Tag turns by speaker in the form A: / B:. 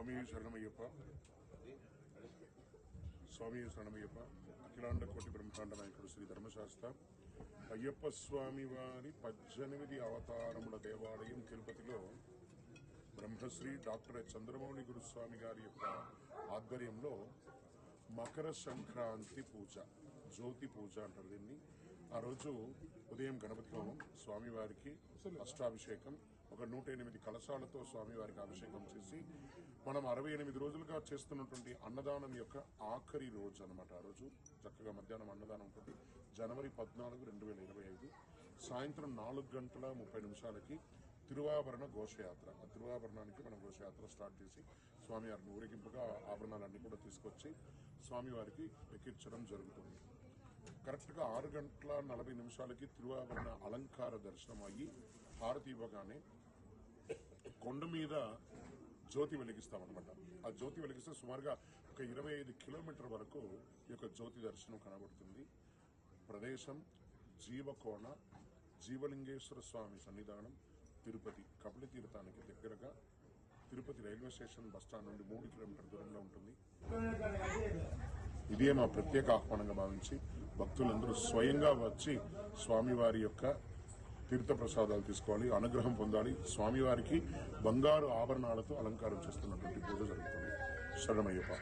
A: స్వామి శరణమయ్యప్ప. స్వామి శరణమయ్యప్ప. అఖిలాండ కోటి బ్రహ్మాండ నాయకుడు శ్రీ ధర్మశాస్త్ర. అయ్యప్ప స్వామి వారి పద్దెనిమిది అవతారముల దేవాలయం తిరుపతిలో బ్రహ్మశ్రీ డాక్టర్ చంద్రమౌళి గురుస్వామి గారి యొక్క ఆధ్వర్యంలో మకర సంక్రాంతి పూజ జ్యోతి పూజ అంటారు దీన్ని. ఆ రోజు ఉదయం గణపతి హోమం స్వామివారికి అష్టాభిషేకం ఒక నూట ఎనిమిది కలశాలతో స్వామివారికి అభిషేకం చేసి మనం అరవై ఎనిమిది రోజులుగా చేస్తున్నటువంటి అన్నదానం యొక్క ఆఖరి రోజు అనమాట ఆ రోజు. చక్కగా మధ్యాహ్నం అన్నదానం ఉంటుంది జనవరి పద్నాలుగు రెండు వేల ఇరవై ఐదు. సాయంత్రం నాలుగు గంటల ముప్పై నిమిషాలకి తిరువాభరణ ఘోషయాత్ర. ఆ తిరువాభరణానికి మనం ఘోషయాత్ర స్టార్ట్ చేసి స్వామివారిని ఊరేగింపుగా ఆభరణాలన్నీ కూడా తీసుకొచ్చి స్వామివారికి ఎక్కించడం జరుగుతుంది. కరెక్ట్గా ఆరు గంటల నలభై నిమిషాలకి తిరువాభరణ అలంకార దర్శనం అయ్యి హారతి ఇవ్వగానే కొండ మీద జ్యోతి వెలిగిస్తామన్నమాట. ఆ జ్యోతి వెలిగిస్తే సుమారుగా ఒక ఇరవై ఐదు కిలోమీటర్ వరకు ఈ యొక్క జ్యోతి దర్శనం కనబడుతుంది. ప్రదేశం జీవకోణ జీవలింగేశ్వర స్వామి సన్నిధానం తిరుపతి కపిల తీర్థానికి దగ్గరగా తిరుపతి రైల్వే స్టేషన్ బస్టాండ్ నుండి మూడు కిలోమీటర్ దూరంలో ఉంటుంది. ఇదే మా ప్రత్యేక ఆహ్వానంగా భావించి భక్తులందరూ స్వయంగా వచ్చి స్వామివారి యొక్క తీర్థ ప్రసాదాలు తీసుకోవాలి అనుగ్రహం పొందాలి. స్వామివారికి బంగారు ఆభరణాలతో అలంకారం చేస్తున్నటువంటి పూజ జరుగుతుంది. శరణమయ్యప్ప.